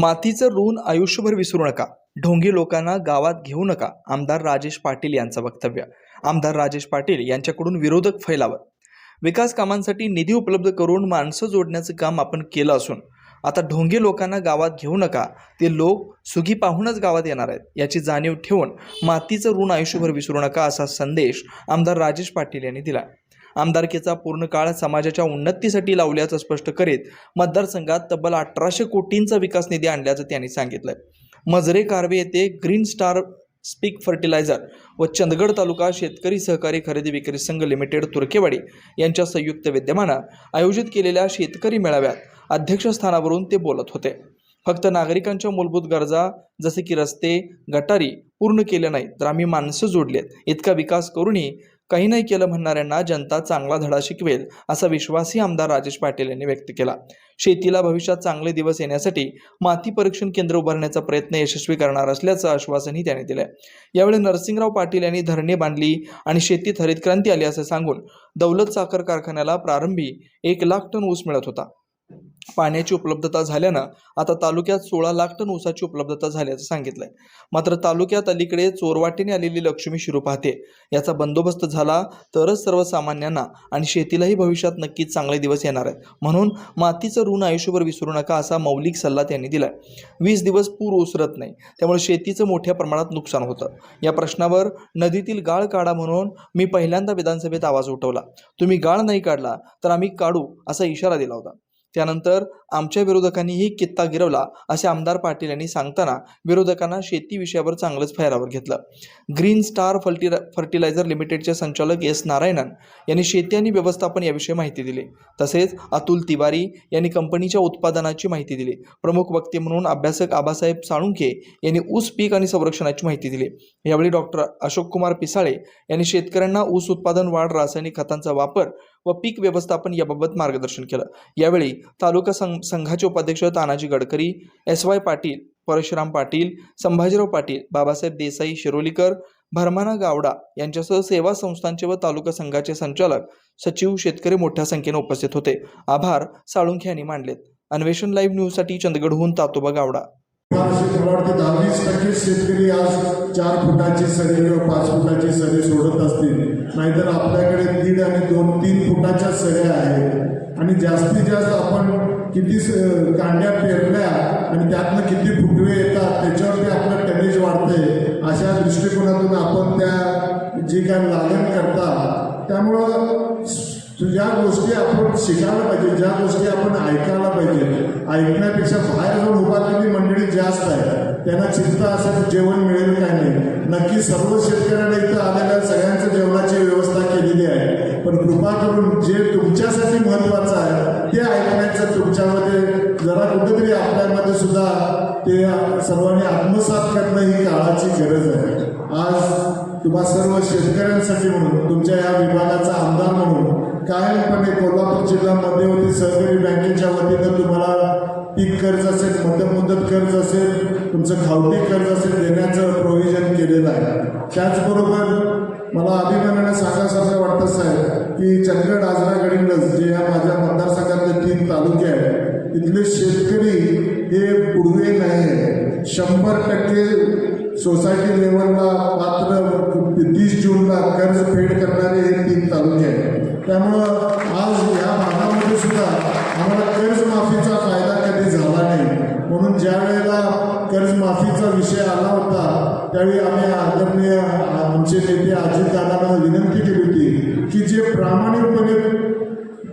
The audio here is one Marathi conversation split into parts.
मातीचं ऋण आयुष्यभर विसरू नका. ढोंगी लोकांना गावात घेऊ नका आमदार राजेश पाटील यांचं वक्तव्य. आमदार राजेश पाटील यांच्याकडून विरोधक फैलावत. विकास कामांसाठी निधी उपलब्ध करून माणसं जोडण्याचं काम आपण केलं असून आता ढोंगी लोकांना गावात घेऊ नका ते लोक सुखी पाहूनच गावात येणार आहेत याची जाणीव ठेवून मातीचं ऋण आयुष्यभर विसरू नका असा संदेश आमदार राजेश पाटील यांनी दिला. आमदारकीचा पूर्ण काळ समाजाच्या उन्नतीसाठी लावल्याचं स्पष्ट करीत मतदारसंघात तब्बल अठराशे कोटींचा विकास निधी आणल्याचं त्यांनी सांगितलंय. मजरे कारवे येथे ग्रीन स्टार स्पीक फर्टिलायझर व चंदगड तालुका शेतकरी सहकारी खरेदी विक्री संघ लिमिटेड तुर्केवाडी यांच्या संयुक्त विद्यमानं आयोजित केलेल्या शेतकरी मेळाव्यात अध्यक्षस्थानावरून ते बोलत होते. फक्त नागरिकांच्या मूलभूत गरजा जसे की रस्ते गटारी पूर्ण केल्या नाहीत तर आम्ही माणसं जोडली आहेत इतका विकास करूनही काही नाही केलं म्हणणाऱ्यांना जनता चांगला धडा शिकवेल असा विश्वासही आमदार राजेश पाटील यांनी व्यक्त केला. शेतीला भविष्यात चांगले दिवस येण्यासाठी माती परीक्षण केंद्र उभारण्याचा प्रयत्न यशस्वी करणार असल्याचं आश्वासनही त्यांनी दिलं यावेळी नरसिंगराव पाटील यांनी धरणे बांधली आणि शेतीत हरित क्रांती आली असं सांगून दौलत साखर कारखान्याला प्रारंभी एक लाख टन ऊस मिळत होता. पाण्याची उपलब्धता झाल्यानं आता तालुक्यात सोळा लाख टन ऊसाची उपलब्धता झाल्याचं सांगितलंय. मात्र तालुक्यात अलीकडे चोरवाटेने आलेली लक्ष्मी शिरू पाहते. याचा बंदोबस्त झाला तरच सर्वसामान्यांना आणि शेतीलाही भविष्यात नक्कीच चांगले दिवस येणार आहेत. म्हणून मातीचं ऋण आयुष्यभर विसरू नका असा मौलिक सल्ला त्यांनी दिलाय. वीस दिवस पूर ओसरत नाही त्यामुळे शेतीचं मोठ्या प्रमाणात नुकसान होतं. या प्रश्नावर नदीतील गाळ काढा म्हणून मी पहिल्यांदा विधानसभेत आवाज उठवला. तुम्ही गाळ नाही काढला तर आम्ही काढू असा इशारा दिला होता. त्यानंतर आमच्या विरोधकांनीही कित्ता गिरवला असे आमदार पाटील यांनी सांगताना विरोधकांना शेती विषयावर चांगलंच फैरावर घेतलं. ग्रीन स्टार फर्टि फर्टिलायझर लिमिटेडचे संचालक एस नारायणन यांनी शेती आणि व्यवस्थापन याविषयी माहिती दिली. तसेच अतुल तिवारी यांनी कंपनीच्या उत्पादनाची माहिती दिली. प्रमुख वक्ते म्हणून अभ्यासक आबासाहेब साळुंखे यांनी ऊस पीक आणि संरक्षणाची माहिती दिली. यावेळी डॉक्टर अशोक कुमार पिसाळे यांनी शेतकऱ्यांना ऊस उत्पादन वाढ रासायनिक खतांचा वापर व पीक व्यवस्थापन याबाबत मार्गदर्शन केलं. यावेळी तालुका संघ संघाचे उपाध्यक्ष तानाजी गडकरी एस वाय पाटील परशुराम पाटील संभाजीराव पाटील बाबासाहेब देसाई शिरोलीकर भरमाना गावडा यांच्यासह सेवा संस्थांचे व तालुका संघाचे संचालक सचिव शेतकरी मोठ्या संख्येने उपस्थित होते. आभार साळुंखे यांनी मांडलेत. अन्वेषण लाईव्ह न्यूजसाठी चंदगडहून तातोबा गावडा. महाराष्ट्रात मला वाटतं दहावीस टक्के शेतकरी आज चार फुटाची सरी किंवा पाच फुटाची सरी सोडत असतील. नाहीतर आपल्याकडे दीड आणि दोन तीन फुटाच्या सऱ्या आहेत. आणि जास्तीत जास्त आपण किती कांड्या पेरल्या आणि त्यातनं किती फुटवे येतात त्याच्यावरती आपलं टनेज वाढते अशा दृष्टिकोनातून आपण त्या जी काय लागण करतात त्यामुळं ज्या गोष्टी आपण शिकायला पाहिजे ज्या गोष्टी आपण ऐकायला पाहिजे ऐकण्यापेक्षा बाहेर जाऊन उभारलेली मंडळी जास्त आहे. त्यांना चिंता असेल जेवण मिळेल काय नाही. नक्की सर्व शेतकऱ्यांना इथं आलेल्या सगळ्यांच्या जेवणाची व्यवस्था केलेली आहे. पण कृपा करून जे तुमच्यासाठी महत्वाचं आहे ते ऐकण्याचं तुमच्यामध्ये जरा कुठेतरी आपल्यामध्ये सुद्धा ते सर्वांनी आत्मसात करणं ही काळाची गरज आहे. आज तुम्हा सर्व शेतकऱ्यांसाठी म्हणून तुमच्या या विभागाचा आमदार म्हणून कायमपणे कोल्हापूर जिल्हा मध्यवर्ती सहकारी बँकेच्या वतीनं तुम्हाला पीक कर्ज असेल मध्यमुदत कर्ज असेल तुमचं खावटी कर्ज असेल देण्याचं प्रोव्हिजन केलेलं आहे. त्याचबरोबर मला अभिमानाने सांगायसारखं वाटतं साहेब की चंदगड आजरा जे या माझ्या मतदारसंघातले तीन तालुके आहेत तिथले शेतकरी हे पुढवे नाही आहे शंभर टक्के सोसायटी लेवलला मात्र तीस जूनला कर्ज फेड करणारे हे तीन तालुके आहेत. त्यामुळं आज या भागामध्ये सुद्धा आम्हाला कर्जमाफीचा फायदा कधी झाला नाही. म्हणून ज्या वेळेला कर्जमाफीचा विषय आला होता त्यावेळी आम्ही आदरणीय आमचे नेते अजितदादांना विनंती केली होती की जे प्रामाणिकपणे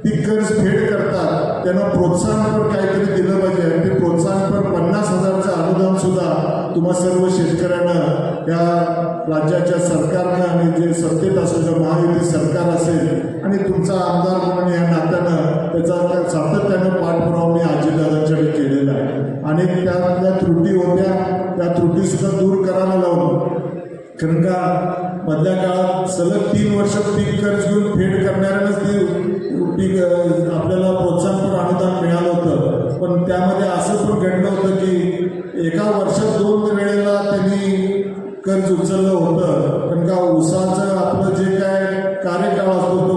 ती कर्ज फेड करतात त्यांना प्रोत्साहनपर काहीतरी दिलं पाहिजे. आणि ते प्रोत्साहनपर पन्नास हजारचं अनुदान सुद्धा तुम्हा सर्व शेतकऱ्यांना या राज्याच्या सरकारनं आणि जे सत्तेत असेल तर महायुती सरकार असेल आणि तुमचा आमदार म्हणून या नात्यानं त्याचा सातत्यानं पाठपुरावा मी अजितदादांच्याकडे केलेला आहे. आणि त्यातल्या त्रुटी होत्या त्या त्रुटीसुद्धा दूर करायला लावलो कारण का मधल्या काळात सलग तीन वर्ष पीक कर्ज घेऊन फेड करणाऱ्यानंच ते पीक आपल्याला प्रोत्साहनपर अनुदान मिळालं होतं. पण त्यामध्ये असं पण घडलं होतं की एका वर्षात दोन वेळेला त्यांनी कर्ज उचललं होतं. कारण का उसाचं आपलं जे काय कार्यकाळ असतो तो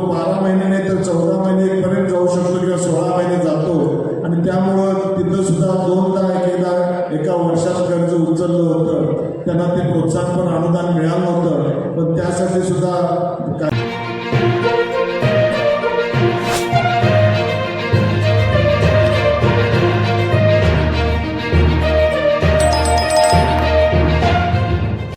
तिथं सुद्धा दोनदा एकदा एका वर्षात कर्ज उचललं होतं. त्यांना ते प्रोत्साहन पण अनुदान मिळालं होतं. पण त्यासाठी सुद्धा